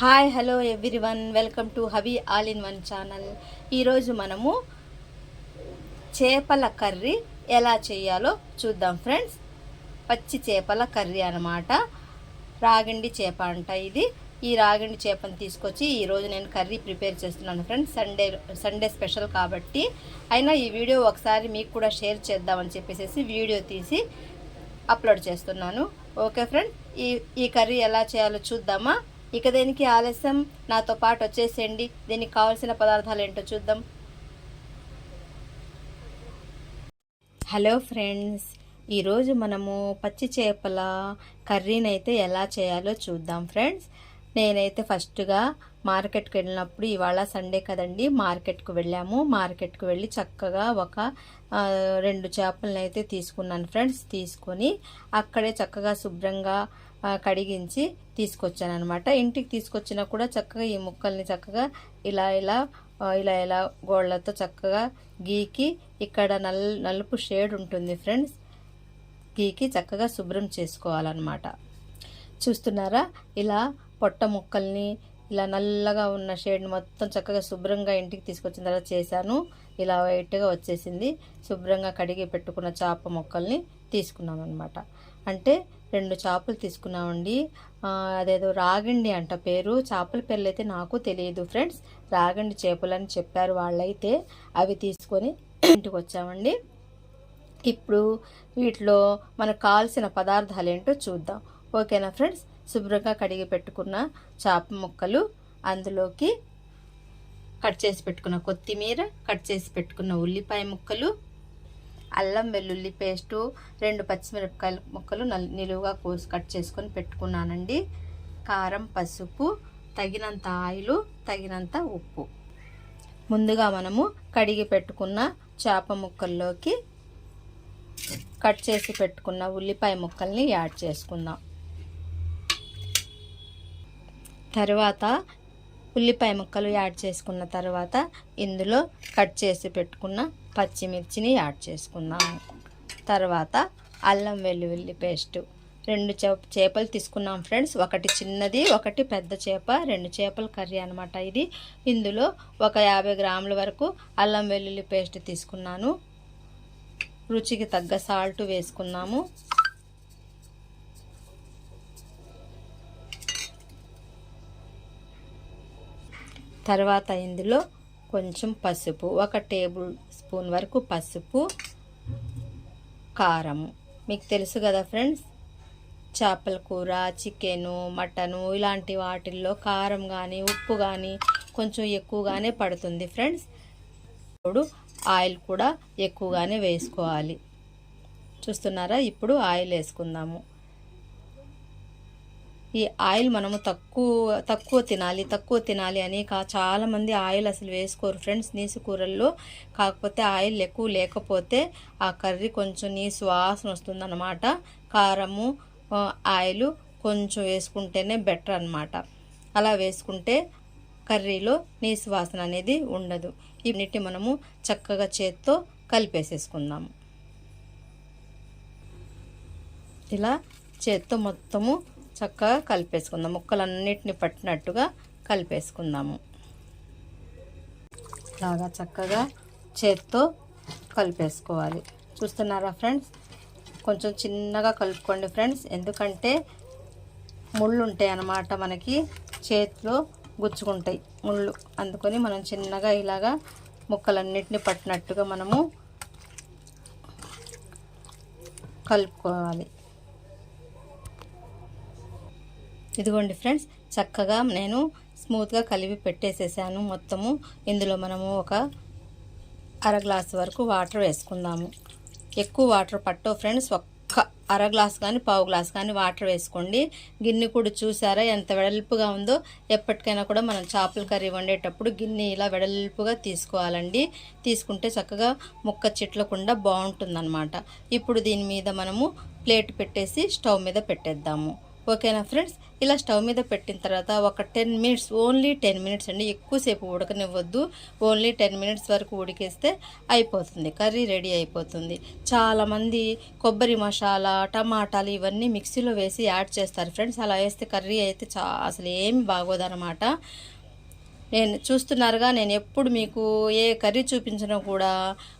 Hi hello everyone welcome to Havi all in one channel ఈరోజు మనము చేపల curry ఎలా చేయాలో చూద్దాం ఫ్రెండ్స్ పచ్చి చేపల కర్రీ అనమాట రాగండి చేప అంట ఇది. ఈ రాగండి చేపను తీసుకొచ్చి ఈరోజు నేను కర్రీ ప్రిపేర్ చేస్తున్నాను ఫ్రెండ్స్ సండే సండే స్పెషల్ కాబట్టి. అయినా ఈ వీడియో ఒకసారి మీకు కూడా షేర్ చేద్దామని చెప్పేసి వీడియో తీసి అప్లోడ్ చేస్తున్నాను. ఓకే ఫ్రెండ్ ఈ ఈ కర్రీ ఎలా చేయాలో చూద్దామా? ఇక దేనికి ఆలస్యం? నాతో పాటు వచ్చేసేయండి. దీనికి కావాల్సిన పదార్థాలు ఏంటో చూద్దాం. హలో ఫ్రెండ్స్ ఈరోజు మనము పచ్చి చేపల కర్రీని అయితే ఎలా చేయాలో చూద్దాం ఫ్రెండ్స్. నేనైతే ఫస్ట్గా మార్కెట్కి వెళ్ళినప్పుడు ఇవాళ సండే కదండి మార్కెట్కు వెళ్ళాము. మార్కెట్కు వెళ్ళి చక్కగా ఒక రెండు చేపలను అయితే తీసుకున్నాను ఫ్రెండ్స్. తీసుకొని అక్కడే చక్కగా శుభ్రంగా కడిగించి తీసుకొచ్చాను అనమాట ఇంటికి తీసుకొచ్చినా కూడా చక్కగా ఈ ముక్కల్ని చక్కగా ఇలా ఇలా ఇలా ఇలా గోళ్ళతో చక్కగా గీకి ఇక్కడ నల్ నలుపు షేడ్ ఉంటుంది ఫ్రెండ్స్. గీకి చక్కగా శుభ్రం చేసుకోవాలన్నమాట. చూస్తున్నారా? ఇలా పొట్ట ముక్కల్ని ఇలా నల్లగా ఉన్న షేడ్ మొత్తం చక్కగా శుభ్రంగా ఇంటికి తీసుకొచ్చిన తర్వాత చేశాను. ఇలా వైట్గా వచ్చేసింది. శుభ్రంగా కడిగి పెట్టుకున్న చేప మొక్కల్ని తీసుకున్నాం అనమాట అంటే రెండు చేపలు తీసుకున్నామండి. అదేదో రాగండి అంట పేరు. చేపల పేర్లు అయితే నాకు తెలియదు ఫ్రెండ్స్. రాగండి చేపలు అని చెప్పారు వాళ్ళైతే. అవి తీసుకొని ఇంటికి వచ్చామండి ఇప్పుడు వీటిలో మనకు కావాల్సిన పదార్థాలు ఏంటో చూద్దాం. ఓకేనా ఫ్రెండ్స్? శుభ్రంగా కడిగి పెట్టుకున్న చేప ముక్కలు. అందులోకి కట్ చేసి పెట్టుకున్న కొత్తిమీర కట్ చేసి పెట్టుకున్న ఉల్లిపాయ ముక్కలు. అల్లం వెల్లుల్లి పేస్టు రెండు పచ్చిమిరపకాయల ముక్కలు నల్- నిలువుగా కోసి కట్ చేసుకొని పెట్టుకున్నానండి. కారం పసుపు తగినంత ఆయిల్ తగినంత ఉప్పు. ముందుగా మనము కడిగి పెట్టుకున్న చేప ముక్కల్లోకి కట్ చేసి పెట్టుకున్న ఉల్లిపాయ ముక్కల్ని యాడ్ చేసుకుందాం. తర్వాత ఉల్లిపాయ ముక్కలు యాడ్ చేసుకున్న తర్వాత ఇందులో కట్ చేసి పెట్టుకున్న పచ్చిమిర్చిని యాడ్ చేసుకుందాము తర్వాత అల్లం వెల్లుల్లి పేస్ట్ రెండు చేప చేపలు తీసుకున్నాం ఫ్రెండ్స్. ఒకటి చిన్నది ఒకటి పెద్ద చేప రెండు చేపల కర్రీ అనమాట ఇది. ఇందులో ఒక యాభై గ్రాముల వరకు అల్లం వెల్లుల్లి పేస్ట్ తీసుకున్నాను. రుచికి తగ్గ సాల్ట్ వేసుకున్నాము. తర్వాత ఇందులో కొంచెం పసుపు ఒక టేబుల్ స్పూన్ వరకు పసుపు కారం మీకు తెలుసు కదా ఫ్రెండ్స్ చేపల కూర చికెను మటను ఇలాంటి వాటిల్లో కారం కానీ ఉప్పు కానీ కొంచెం ఎక్కువగానే పడుతుంది ఫ్రెండ్స్. ఇప్పుడు ఆయిల్ కూడా ఎక్కువగానే వేసుకోవాలి. చూస్తున్నారా? ఇప్పుడు ఆయిల్ వేసుకుందాము. ఈ ఆయిల్ మనము తక్కువ తక్కువ తినాలి తక్కువ తినాలి అని కా చాలామంది ఆయిల్ అసలు వేసుకోరు. ఫ్రెండ్స్ నీసు కూరల్లో కాకపోతే ఆయిల్ ఎక్కువ లేకపోతే ఆ కర్రీ కొంచెం నీసు వాసన వస్తుందన్నమాట. కారము ఆయిల్ కొంచెం వేసుకుంటేనే బెటర్ అనమాట అలా వేసుకుంటే కర్రీలో నీసు వాసన అనేది ఉండదు. ఇన్నిటి మనము చక్కగా చేత్తో కలిపేసేసుకుందాము. ఇలా చేత్తో మొత్తము చక్కగా కలిపేసుకుందాం. ముక్కలన్నిటిని పట్టినట్టుగా కలిపేసుకుందాము. ఇలాగా చక్కగా చేత్తో కలిపేసుకోవాలి. చూస్తున్నారా ఫ్రెండ్స్? కొంచెం చిన్నగా కలుపుకోండి ఫ్రెండ్స్. ఎందుకంటే ముళ్ళు ఉంటాయి అన్నమాట మనకి. చేతిలో గుచ్చుకుంటాయి ముళ్ళు. అందుకొని మనం చిన్నగా ఇలాగా ముక్కలన్నిటిని పట్టినట్టుగా మనము కలుపుకోవాలి. ఇదిగోండి ఫ్రెండ్స్ చక్కగా నేను స్మూత్గా కలిపి పెట్టేసేసాను. మొత్తము ఇందులో మనము ఒక అర గ్లాస్ వరకు వాటర్ వేసుకుందాము. ఎక్కువ వాటర్ పట్టో ఫ్రెండ్స్ ఒక్క అర గ్లాస్ కానీ పావు గ్లాస్ కానీ వాటర్ వేసుకోండి. గిన్నె కూడా చూసారా ఎంత వెడల్పుగా ఉందో? ఎప్పటికైనా కూడా మనం చేపల కర్రీ వండేటప్పుడు గిన్నె ఇలా వెడల్పుగా తీసుకోవాలండి. తీసుకుంటే చక్కగా ముక్క చిట్లకుండా బాగుంటుందన్నమాట. ఇప్పుడు దీని మీద మనము ప్లేట్ పెట్టేసి స్టవ్ మీద పెట్టేద్దాము. ఓకేనా ఫ్రెండ్స్? ఇలా స్టవ్ మీద పెట్టిన తర్వాత ఒక ten minutes only ten minutes అండి. ఎక్కువసేపు ఉడకనివ్వద్దు. ఓన్లీ టెన్ మినిట్స్ వరకు ఉడికేస్తే అయిపోతుంది. కర్రీ రెడీ అయిపోతుంది. చాలామంది కొబ్బరి మసాలా టమాటాలు ఇవన్నీ మిక్సీలో వేసి యాడ్ చేస్తారు ఫ్రెండ్స్. అలా వేస్తే కర్రీ అయితే చా అసలు ఏమి బాగోదన్నమాట. నేను చూస్తున్నారుగా నేను ఎప్పుడు మీకు ఏ కర్రీ చూపించినా కూడా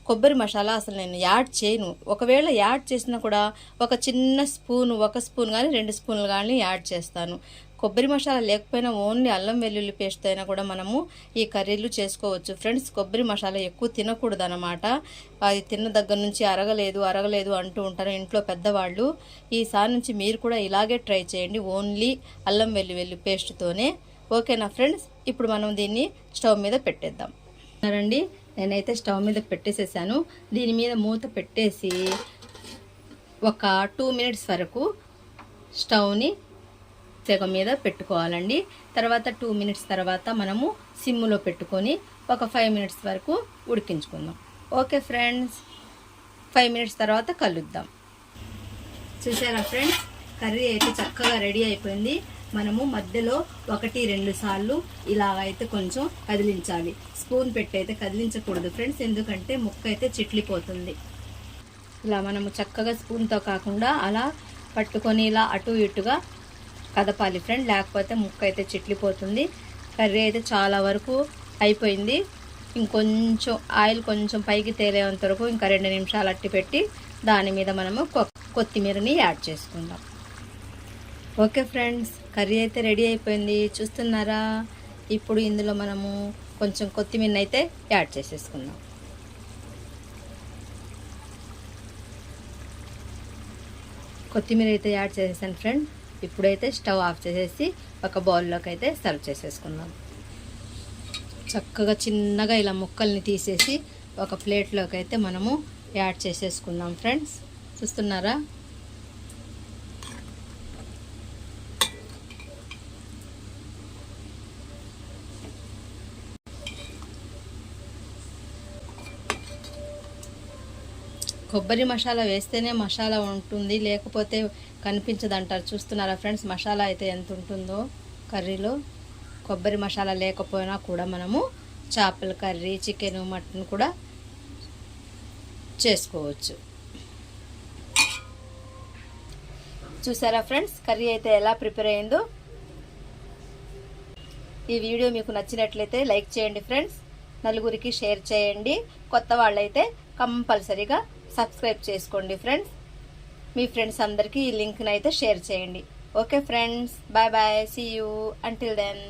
కొబ్బరి మసాలా అసలు నేను యాడ్ చేయను. ఒకవేళ యాడ్ చేసినా కూడా ఒక చిన్న స్పూన్ ఒక స్పూన్ కానీ రెండు స్పూన్లు కానీ యాడ్ చేస్తాను. కొబ్బరి మసాలా లేకపోయినా ఓన్లీ అల్లం వెల్లుల్లి పేస్ట్ అయినా కూడా మనము ఈ కర్రీలు చేసుకోవచ్చు. ఫ్రెండ్స్ కొబ్బరి మసాలా ఎక్కువ తినకూడదు అనమాట అది తిన్న దగ్గర నుంచి అరగలేదు అరగలేదు అంటూ ఉంటారు ఇంట్లో పెద్దవాళ్ళు. ఈసారి నుంచి మీరు కూడా ఇలాగే ట్రై చేయండి. ఓన్లీ అల్లం వెల్లుల్లి పేస్ట్తోనే ఓకేనా ఫ్రెండ్స్ ఇప్పుడు మనం దీన్ని స్టవ్ మీద పెట్టేద్దాం. రండి నేనైతే స్టవ్ మీద పెట్టేసేసాను. దీని మీద మూత పెట్టేసి ఒక టూ మినిట్స్ వరకు స్టవ్ని తెగ మీద పెట్టుకోవాలండి. తర్వాత టూ మినిట్స్ తర్వాత మనము సిమ్లో పెట్టుకొని ఒక ఫైవ్ మినిట్స్ వరకు ఉడికించుకుందాం. ఓకే ఫ్రెండ్స్ ఫైవ్ మినిట్స్ తర్వాత కలుద్దాం. చూసారా ఫ్రెండ్స్ కర్రీ అయితే చక్కగా రెడీ అయిపోయింది. మనము మధ్యలో ఒకటి రెండు సార్లు ఇలాగైతే కొంచెం కదిలించాలి. స్పూన్ పెట్టి అయితే కదిలించకూడదు ఫ్రెండ్స్ ఎందుకంటే ముక్క అయితే చిట్లిపోతుంది. ఇలా మనము చక్కగా స్పూన్తో కాకుండా అలా పట్టుకొని ఇలా అటు ఇటుగా కదపాలి ఫ్రెండ్ లేకపోతే ముక్క అయితే చిట్లిపోతుంది. కర్రీ అయితే చాలా వరకు అయిపోయింది. ఇంకొంచెం ఆయిల్ కొంచెం పైకి తేలేంత వరకు ఇంకా రెండు నిమిషాలు అట్టి పెట్టి దాని మీద మనము కొత్తిమీరని యాడ్ చేసుకుందాం. Okay friends. కర్రీ అయితే రెడీ అయిపోయింది. చూస్తున్నారా? ఇప్పుడు ఇందులో మనము కొంచెం కొత్తిమీర అయితే యాడ్ చేసేసుకుందాం. కొత్తిమీర అయితే యాడ్ చేసేసాను ఫ్రెండ్. ఇప్పుడైతే స్టవ్ ఆఫ్ చేసేసి ఒక బౌల్లోకి అయితే సర్వ్ చేసేసుకుందాం. చక్కగా చిన్నగా ఇలా ముక్కల్ని తీసేసి ఒక ప్లేట్లోకి అయితే మనము యాడ్ చేసేసుకుందాం ఫ్రెండ్స్. చూస్తున్నారా? కొబ్బరి మసాలా వేస్తేనే మసాలా ఉంటుంది లేకపోతే కనిపించదు అంటారు చూస్తున్నారా ఫ్రెండ్స్ మసాలా అయితే ఎంత ఉంటుందో? కర్రీలో కొబ్బరి మసాలా లేకపోయినా కూడా మనము చేపల కర్రీ చికెన్ మటన్ కూడా చేసుకోవచ్చు. చూసారా ఫ్రెండ్స్ కర్రీ అయితే ఎలా ప్రిపేర్ అయిందో? ఈ వీడియో మీకు నచ్చినట్లయితే లైక్ చేయండి ఫ్రెండ్స్ నలుగురికి షేర్ చేయండి. కొత్త వాళ్ళైతే కంపల్సరీగా సబ్స్క్రైబ్ చేసుకోండి ఫ్రెండ్స్. మీ ఫ్రెండ్స్ అందరికీ ఈ లింక్ని అయితే షేర్ చేయండి. Okay friends bye bye see you until then